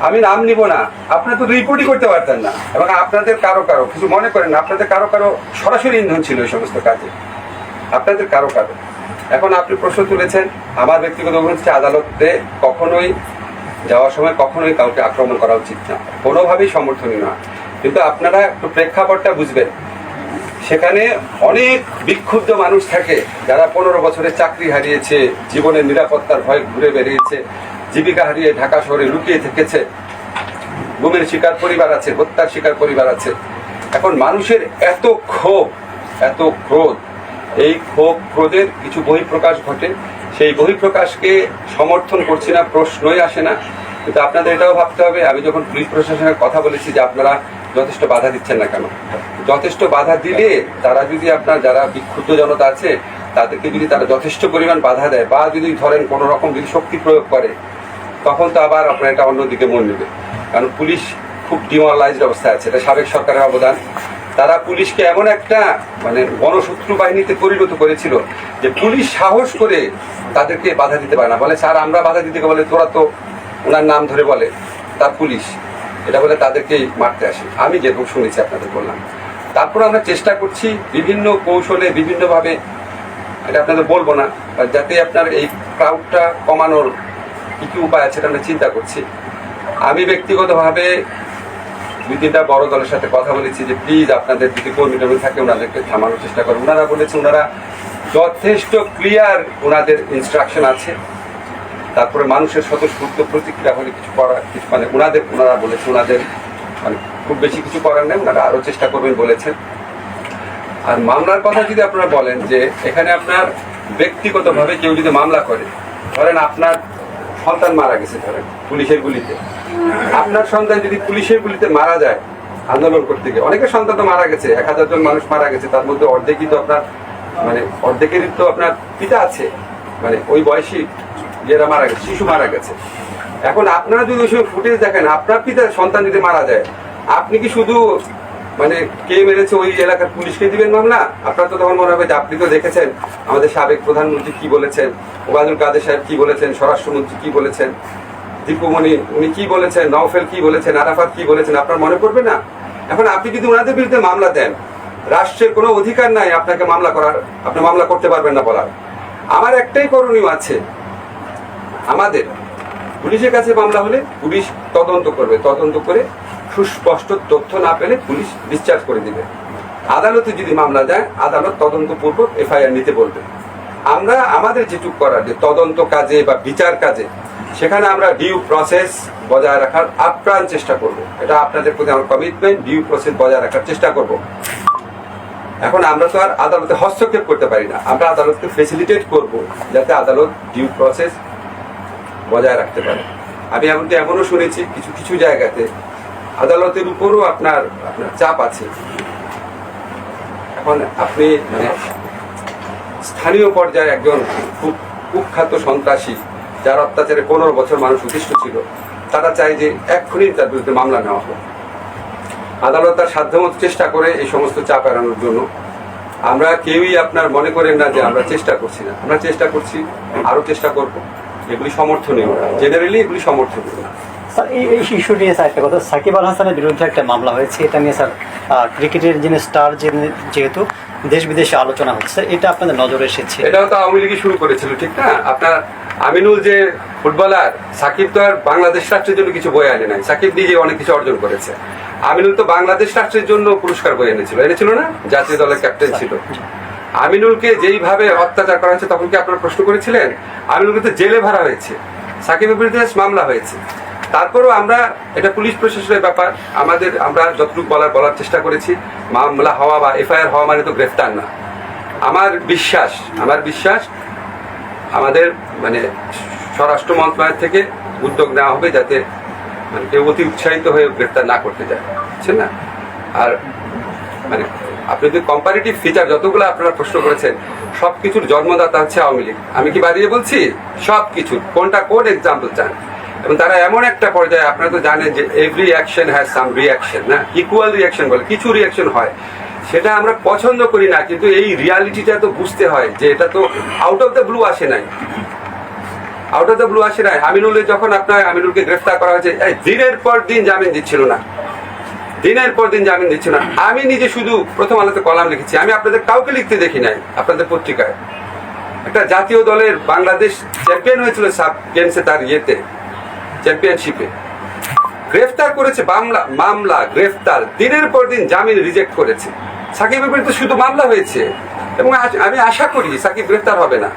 আমি নাম নিব না। আপনারা তো রিপোর্টই করতে পারতেন না। এবং আপনাদের কারও কারও, কিছু মনে করেন আপনাদের কারও কারও সরাসরি ইন্ধন ছিল এই সমস্ত কাজে। আপনাদের কারও কারও। এখন আপনি প্রশ্ন তুলেছেন, আমার ব্যক্তিগত হচ্ছে আদালতে কখনোই যাওয়ার সময় কখনোই কাউকে আক্রমণ করা উচিত না। কোনোভাবেই সমর্থনীয় না। কিন্তু আপনারা একটু প্রেক্ষাপটটা বুঝবেন। সেখানে অনেক বিক্ষুব্ধ মানুষ থাকে, যারা পনেরো বছরের চাকরি হারিয়েছে, জীবনের নিরাপত্তার ভয় ঘুরে বেরিয়েছে জীবিকা হারিয়ে ঢাকা শহরে লুকিয়ে থেকেছে। গুমের শিকার পরিবার আছে, হত্যার শিকার পরিবার আছে। এখন মানুষের এত ক্ষোভ, এত ক্রোধ, এই ক্ষোভ ক্রোধের কিছু বহিঃপ্রকাশ ঘটে। সেই বহিঃপ্রকাশকে সমর্থন করছি না, প্রশ্নই আসে না। কিন্তু আপনাদের এটাও ভাবতে হবে, আমি যখন পুলিশ প্রশাসনের কথা বলেছি যে আপনারা যথেষ্ট বাধা দিচ্ছেন না কেন? যথেষ্ট বাধা দিলে তারা যদি আপনার যারা বিক্ষুব্ধ জনতা আছে, তাদেরকে যদি তারা যথেষ্ট পরিমাণ বাধা দেয়, বা যদি ধরেন কোনো রকম যদি শক্তি প্রয়োগ করে তখন তো আবার আপনার এটা অন্যদিকে মন নেবে কারণ পুলিশ খুব ডিমোরালাইজড অবস্থায় আছে, এটা সাবেক সরকারের অবদান। তারা পুলিশকে এমন একটা মানে গণশত্রু বাহিনীতে পরিণত করেছিল যে পুলিশ সাহস করে তাদেরকে বাধা দিতে পারে না। বলে, স্যার, আমরা বাধা দিতে বলে তোরা তো ওনার নাম ধরে বলে, তার পুলিশ। এটা বলে তাদেরকেই মারতে আসে। আমি যেরকম শুনেছি আপনাদের বললাম। তারপর আমরা চেষ্টা করছি বিভিন্ন কৌশলে, বিভিন্নভাবে, এটা আপনাদের বলব না, যাতে আপনার এই ক্রাউডটা কমানোর কি কি উপায় আছে আমরা চিন্তা করছি। আমি ব্যক্তিগতভাবে দুই তিনটা বড় দলের সাথে কথা বলেছি যে প্লিজ আপনাদের যদি কর্মী টর্মী থাকে ওনাদেরকে থামানোর চেষ্টা করেন। ওনারা বলেছে ওনারা যথেষ্ট ক্লিয়ার ওনাদের ইনস্ট্রাকশন আছে। তারপরে মানুষের স্বতঃস্ফূর্ত প্রতিক্রিয়া হলে কিছু করার, কিছু মানে ওনাদের, ওনারা বলেছে ওনাদের মানে খুব বেশি কিছু করার নেই, ওনারা আরও চেষ্টা করবেন বলেছেন। আর মামলার কথা যদি আপনারা বলেন যে এখানে আপনার ব্যক্তিগতভাবে কেউ যদি মামলা করে, ধরেন আপনার সন্তান মারা গেছে ধরেন, পুলিশের গুলিতে। আপনার সন্তান যদি পুলিশের গুলিতে মারা যায়, আন্দোলন করতে গিয়ে, অনেকের সন্তান তো মারা গেছে, এক হাজার জন মানুষ মারা গেছে, তার মধ্যে অর্ধেকই তো আপনার মানে অর্ধেকেরই তো আপনার পিতা আছে। মানে ওই বয়সী যারা মারা গেছে, শিশু মারা গেছে। এখন আপনারা যদি ওই সময় ফুটেজ দেখেন, আপনার পিতার সন্তান যদি মারা যায়, আপনি কি শুধু মানে কে মেরেছে ওই এলাকার পুলিশকে দিবেন মামলা? আপনার তো তখন মনে হবে যে আপনি তো দেখেছেন, আমাদের সাবেক প্রধানমন্ত্রী কি বলেছেন, ওবায়দুল কাদের সাহেব কি বলেছেন, স্বরাষ্ট্রমন্ত্রী কি বলেছেন, দীপুমণি, উনি কি বলেছেন, নওফেল কি বলেছেন, আরাফাত কি বলেছেন, আপনার মনে পড়বে না? এখন আপনি যদি ওনাদের বিরুদ্ধে মামলা দেন, রাষ্ট্রের কোনো অধিকার নাই আপনাকে মামলা করার, আপনি মামলা করতে পারবেন না বলার। আমার একটাই করণীয় আছে, আমাদের পুলিশের কাছে মামলা হলে পুলিশ তদন্ত করবে, তদন্ত করে সুস্পষ্ট তথ্য না পেলে পুলিশ ডিসচার্জ করে দিবে। আদালতে যদি মামলা যায় আদালত তদন্তপূর্বক এফআইআর নিতে বলবে। আমরা আমাদের যেটুক করার যে তদন্ত কাজে বা বিচার কাজে, সেখানে আমরা ডিউ প্রসেস বজায় রাখার আপ্রাণ চেষ্টা করব। এটা আপনাদের প্রতি আমার কমিটমেন্ট ডিউ প্রসেস বজায় রাখার চেষ্টা করব। এখন আমরা তো আর আদালতে হস্তক্ষেপ করতে পারি না। আমরা আদালতকে ফেসিলিটেট করব যাতে আদালত ডিউ প্রসেস বজায় রাখতে পারে। আমি এমনকি এমনও শুনেছি, কিছু কিছু জায়গাতে আদালতের উপরও আপনার আপনার চাপ আছে। এখন আপনি মানে স্থানীয় পর্যায়ে একজন খুব কুখ্যাত সন্ত্রাসী, যার অত্যাচারে পনেরো বছর মানুষ উদ্দিষ্ট ছিল, তারা চায় যে এক্ষুনি তার বিরুদ্ধে মামলা নেওয়া হোক। আদালত তার সাধ্যমতো চেষ্টা করে এই সমস্ত চাপ এড়ানোর জন্য। আমরা কেউই আপনার মনে করেন না যে আমরা চেষ্টা করছি না। আমরা চেষ্টা করছি, আরও চেষ্টা করব। এগুলি সমর্থনীয় জেনারেলি এগুলি সমর্থনীয় স্যার এই এই ইস্যু নিয়ে স্যার একটা কথা। সাকিব আল হাসানের বিরুদ্ধে একটা মামলা হয়েছে এটা নিয়ে স্যার ক্রিকেটের যিনি স্টার যেহেতু দেশ বিদেশে আলোচনা হচ্ছে এটা আপনাদের নজরে এসেছে? এটাও তো আওয়ামী লীগই শুরু করেছিল ঠিক না? আপনার আমিনুল যে ফুটবলার সাকিব তো আর বাংলাদেশ রাষ্ট্রের জন্য কিছু বই আনে নাই। সাকিব নিজে অনেক কিছু অর্জন করেছে। আমিনুল তো বাংলাদেশ রাষ্ট্রের জন্য পুরস্কার বই এনেছিল। এনেছিল না? জাতীয় দলের ক্যাপ্টেন ছিল। আমিনুলকে যেইভাবে অত্যাচার করা হয়েছে তখন কি আপনারা প্রশ্ন করেছিলেন? আমিনুলকে তো জেলে ভরা হয়েছে। সাকিবের বিরুদ্ধে মামলা হয়েছে। তারপরেও আমরা, এটা পুলিশ প্রশাসনের ব্যাপার, আমাদের, আমরা যতটুকু বলার বলার চেষ্টা করেছি, মামলা হওয়া বা এফআইআর হওয়া মানে তো গ্রেফতার না। আমার বিশ্বাস আমার বিশ্বাস, আমাদের মানে স্বরাষ্ট্র মন্ত্রণালয় থেকে উদ্যোগ নেওয়া হবে যাতে মানে কেউ অতি উৎসাহিত হয়ে গ্রেফতার না করতে যায় বুঝছেন না? আর মানে আপনি যদি কম্পারেটিভ ফিচার যতগুলো আপনারা প্রশ্ন করেছেন সব কিছুর জন্মদাতা হচ্ছে আওয়ামী লীগ। আমি কি বাড়িয়ে বলছি? সব কিছু কোনটা, কোন এক্সাম্পল চান? এবং তারা এমন একটা পর্যায়ে, আপনারা তো জানেন যে every action has some reaction না? ইকুয়াল রিয়াকশন বলে, কিছু রিয়াকশন হয়। সেটা আমরা পছন্দ করি না, কিন্তু এই রিয়ালিটিটা তো বুঝতে হয় যে এটা তো আউট অফ দ্য ব্লু আসে নাই। আউট অফ দ্য ব্লু আসে নাই। আমিনুলে যখন আপনার, আমিনুলকে গ্রেফতার করা হয়েছে দিনের পর দিন জামিন দিচ্ছিল না। দিনের পর দিন জামিন দিচ্ছিল না। আমি নিজে শুধু প্রথম আলোতে কলাম লিখেছি। আমি আপনাদের কাউকে লিখতে দেখি নাই, আপনাদের পত্রিকায়। একটা জাতীয় দলের বাংলাদেশ চ্যাম্পিয়ন হয়েছিল সাব গেমসে তার ইয়েতে। চ্যাম্পিয়নশিপে। গ্রেফতার করেছে মামলা মামলা, গ্রেফতার। দিনের পর দিন জামিন রিজেক্ট করেছে। সাকিবের বিরুদ্ধে শুধু মামলা হয়েছে। এবং আমি আশা করি সাকিব গ্রেফতার হবে না।